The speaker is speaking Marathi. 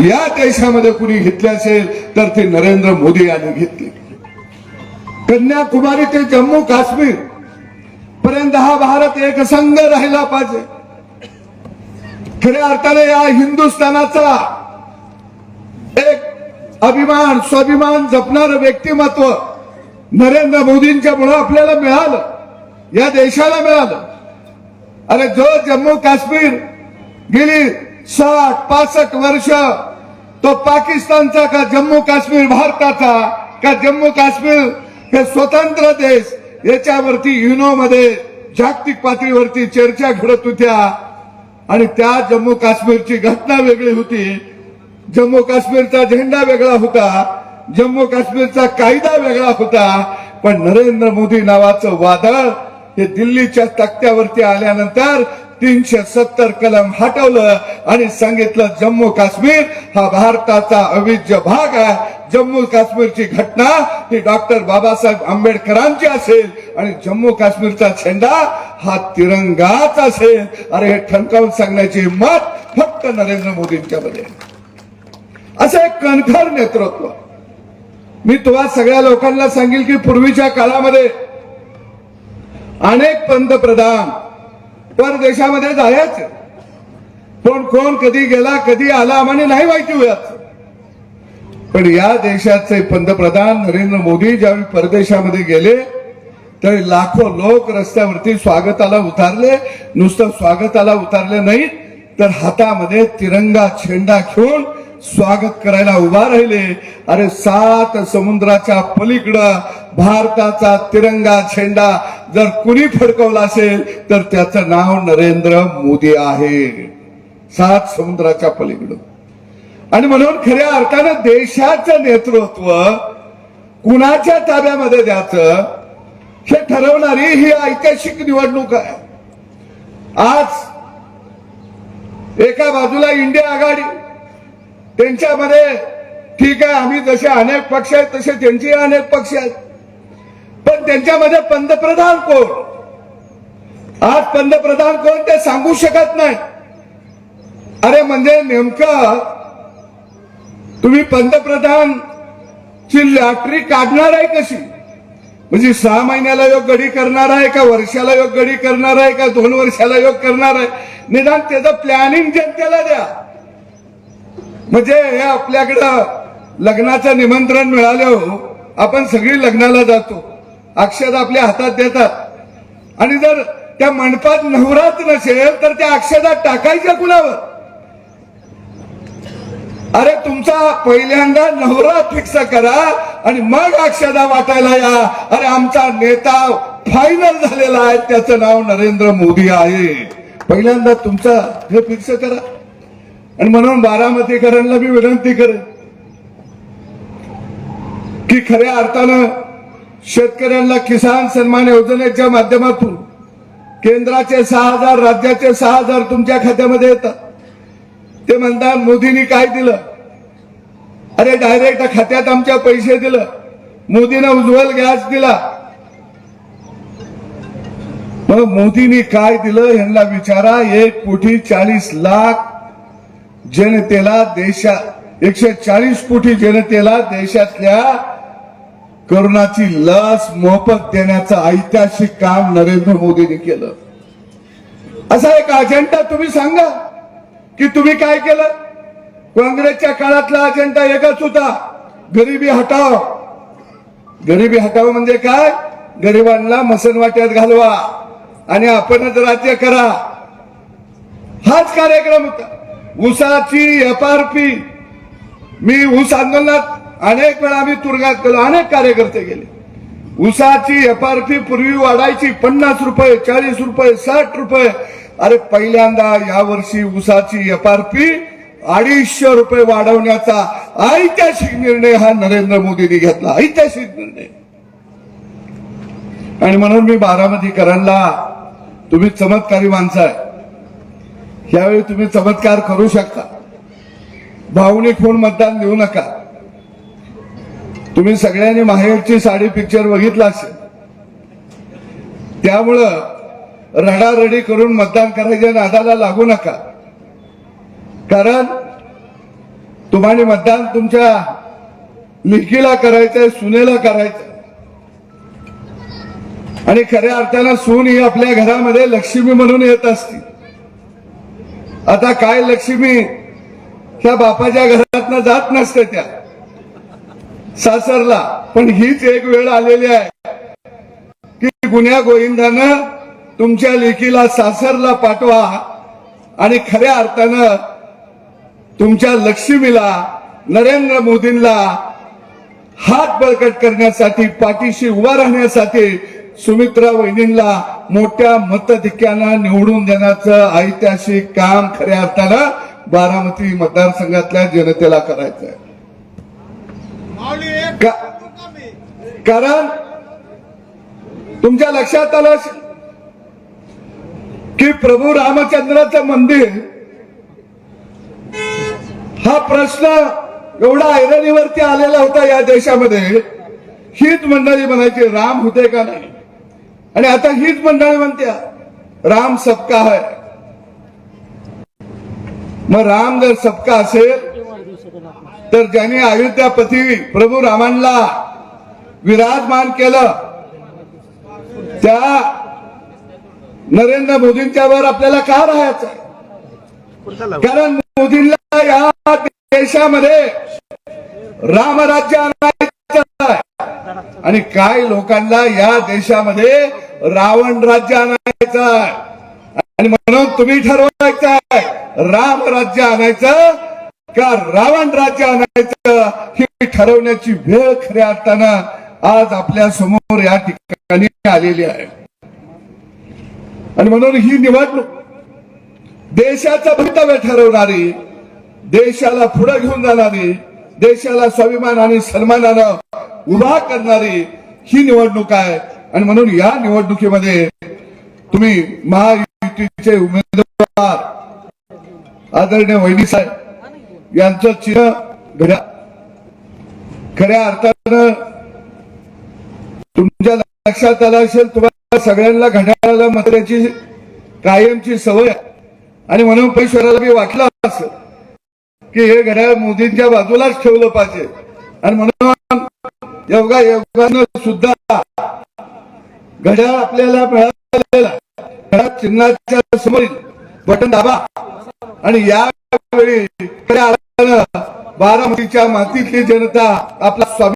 या देशामध्ये कुणी घेतली असेल तर ते नरेंद्र मोदी यांनी घेतले. कन्याकुमारी ते जम्मू काश्मीर पर्यंत हा भारत एक संघ राहिला पाहिजे. खऱ्या अर्थाने या हिंदुस्थानाचा एक अभिमान स्वाभिमान जपणार व्यक्तिमत्व नरेंद्र मोदींच्या मुळे आपल्याला मिळालं. या देशाला मिळालं. अरे जो जम्मू काश्मीर गेली साठ पासष्ट वर्ष तो पाकिस्तानचा का जम्मू काश्मीर भारताचा का जम्मू काश्मीर हे स्वतंत्र देश याच्यावरती युनो मध्ये जागतिक पातळीवरती चर्चा घडत होत्या. आणि त्या जम्मू काश्मीरची घटना वेगळी होती. जम्मू काश्मीरचा झेंडा वेगळा होता. जम्मू काश्मीरचा कायदा वेगळा होता. पण नरेंद्र मोदी नावाचं वादळ हे दिल्लीच्या तक्त्यावरती आल्यानंतर तीनशे सत्तर कलम हटवलं आणि सांगितलं जम्मू काश्मीर हा भारताचा अविज्य भाग आहे. जम्मू काश्मीरची घटना ही डॉक्टर बाबासाहेब आंबेडकरांची असेल आणि जम्मू काश्मीरचा झेंडा हा तिरंगाच असेल. अरे हे ठणकावून सांगण्याची हिंमत फक्त नरेंद्र मोदींच्यामध्ये मध्ये. असं एक कणखर नेतृत्व. मी तुम्हा सगळ्या लोकांना सांगेल की पूर्वीच्या काळामध्ये अनेक पंतप्रधान परदेशामध्ये जायचे. पण कोण कधी गेला कधी आला आम्हाला नाही माहिती होत पण या देशाचे पंतप्रधान नरेंद्र मोदी ज्यावेळी परदेशामध्ये गेले त्यावेळी लाखो लोक रस्त्यावरती स्वागताला उतारले. नुसतं स्वागताला उतारले नाही तर हातामध्ये तिरंगा झेंडा घेऊन स्वागत करायला उभा राहिले. अरे सात समुद्राच्या पलीकडं भारताचा तिरंगा झेंडा जर कुणी फडकवला असेल तर त्याचं नाव नरेंद्र मोदी आहे. सात समुद्राच्या पलीकडं. आणि म्हणून खऱ्या अर्थानं देशाचं नेतृत्व कुणाच्या ताब्यामध्ये द्यायचं हे ठरवणारी ही ऐतिहासिक निवडणूक आहे. आज एका बाजूला इंडिया आघाडी त्यांच्यामध्ये ठीक आहे आम्ही जसे अनेक पक्ष आहेत तसे त्यांचे अनेक पक्ष आहेत. पण त्यांच्यामध्ये पंतप्रधान कोण? आज पंतप्रधान कोण ते सांगू शकत नाही. अरे म्हणजे नेमकं तुम्ही पंतप्रधान ची लॉटरी काढणार आहे कशी? म्हणजे सहा महिन्याला योग गडी करणार आहे का वर्षाला योग गडी करणार आहे का दोन वर्षाला योग करणार आहे? निदान त्याचं प्लॅनिंग जनतेला द्या. म्हणजे हे आपल्याकडं लग्नाचं निमंत्रण मिळालं हो. आपण सगळी लग्नाला जातो. अक्षत आपल्या हातात देतात. आणि जर त्या मंडपात नवरात नसेल तर त्या अक्षदात टाकायच्या कुणावर? अरे तुमचा पहिल्यांदा नवरा फिक्स करा आणि मग अक्षदा वाटायला या. अरे आमचा नेता फायनल झालेला आहे. त्याचं नाव नरेंद्र मोदी आहे. पहिल्यांदा तुमचा हे फिक्स करा. आणि म्हणून बारामतीकरांना मी विनंती करेन की खऱ्या अर्थानं शेतकऱ्यांना किसान सन्मान योजनेच्या माध्यमातून केंद्राचे सहा हजार राज्याचे सहा हजार तुमच्या खात्यामध्ये येतात. ते म्हणतात मोदींनी काय दिलं? अरे डायरेक्ट खात्यात आमच्या पैसे दिलं. मोदीनं उज्ज्वल गॅस दिला. मग मोदींनी काय दिलं यांना विचारा एक कोटी चाळीस लाख जनतेला देशा एकशे चाळीस कोटी जनतेला देशातल्या करोनाची लस मोफत देण्याचं ऐतिहासिक काम नरेंद्र मोदींनी केलं. असा एक अजेंडा तुम्ही सांगा की तुम्ही काय केलं? काँग्रेसच्या काळातला अजेंडा एकच होता गरिबी हटाव. गरिबी हटाव म्हणजे काय? गरिबांना मसनवाट्यात घालवा आणि आपणच राज्य करा. हाच कार्यक्रम होता. ऊसाची एफ आर पी मी ऊस आंदोलनात अनेक वेळा आम्ही तुरुंगात गेलो अनेक कार्यकर्ते गेले. ऊसाची एफ आर पी पूर्वी वाढायची पन्नास रुपये चाळीस रुपये साठ रुपये. अरे पहिल्यांदा यावर्षी ऊसाची एफ आर पी अडीचशे रुपये वाढवण्याचा ऐतिहासिक निर्णय हा नरेंद्र मोदींनी घेतला ऐतिहासिक निर्णय. आणि म्हणून मी बारामतीकरांना तुम्ही चमत्कारी माणसं आहे. यावेळी तुम्ही चमत्कार करू शकता. भावनिक होऊन मतदान देऊ नका. तुम्ही सगळ्यांनी माहेरची साडी पिक्चर बघितला असेल. त्यामुळं रडारडी करून मतदान करायच्या नादाला लागू नका. कारण तुम्हाला मतदान तुमच्या लिखीला करायचंय सुनेला करायचंय. आणि खऱ्या अर्थानं सून ही आपल्या घरामध्ये लक्ष्मी म्हणून येत असते. आता काय लक्ष्मी? त्या बापाच्या घरातनं जात नसते त्या. सासरला. पण हीच एक वेळ आलेली आहे. की गुन्ह्या गोविंदानं तुमच्या लेकीला सासरला पाठवा आणि खऱ्या अर्थानं तुमच्या लक्ष्मीला नरेंद्र मोदींना हात बळकट करण्यासाठी पाठीशी उभा राहण्यासाठी सुमित्रा वहिनींना मोठ्या मतधिक्यानं निवडून देण्याचं ऐतिहासिक काम खऱ्या अर्थानं बारामती मतदारसंघातल्या जनतेला करायचं आहे का- कारण तुमच्या लक्षात आलं की प्रभू रामचंद्राचं मंदिर हा प्रश्न एवढा ऐरणीवरती आलेला होता या देशामध्ये. हीच मंडळी म्हणायची राम होते का नाही? आणि आता हीच मंडळी म्हणत्या राम सबका है. मग राम जर सबका असेल तर ज्यांनी अयोध्यापती प्रभू रामांना विराजमान केलं त्या नरेंद्र मोदींच्या वर आपल्याला का राहायचं? कारण मोदींना या देशामध्ये रामराज्य आणायचं आहे. आणि काय लोकांना या देशामध्ये रावण राज्य आणायचं आणि म्हणून तुम्ही ठरवायचं राम राज्य आणायचं का रावण राज्य आणायचं हे ठरवण्याची वेळ खऱ्या अर्थानं आज आपल्यासमोर या ठिकाणी आलेली आहे. आणि म्हणून ही निवडणूक देशाचं भवितव्य ठरवणारी देशाला पुढे घेऊन जाणारी देशाला स्वाभिमान आणि सन्मानानं उभा करणारी ही निवडणूक आहे. आणि म्हणून या निवडणुकीमध्ये तुम्ही महायुतीचे उमेदवार आदरणीय वहिनी साहेब यांचं चिन्ह घड्या खऱ्या अर्थानं तुमच्या लक्षात आलं असेल तुम्हाला सगळ्यांना घड्याळाला मतदाची कायमची सवय आणि म्हणून पैश्वराला मी वाटलं असं की हे घड्याळ मोदींच्या बाजूलाच ठेवलं पाहिजे. आणि म्हणून योगा योगानं सुद्धा घड्याळ आपल्याला मिळालेला घड्याळ चिन्हाच्या समोरील बटन दाबा. आणि यावेळी बारामतीच्या मातीतली जनता आपला स्वामी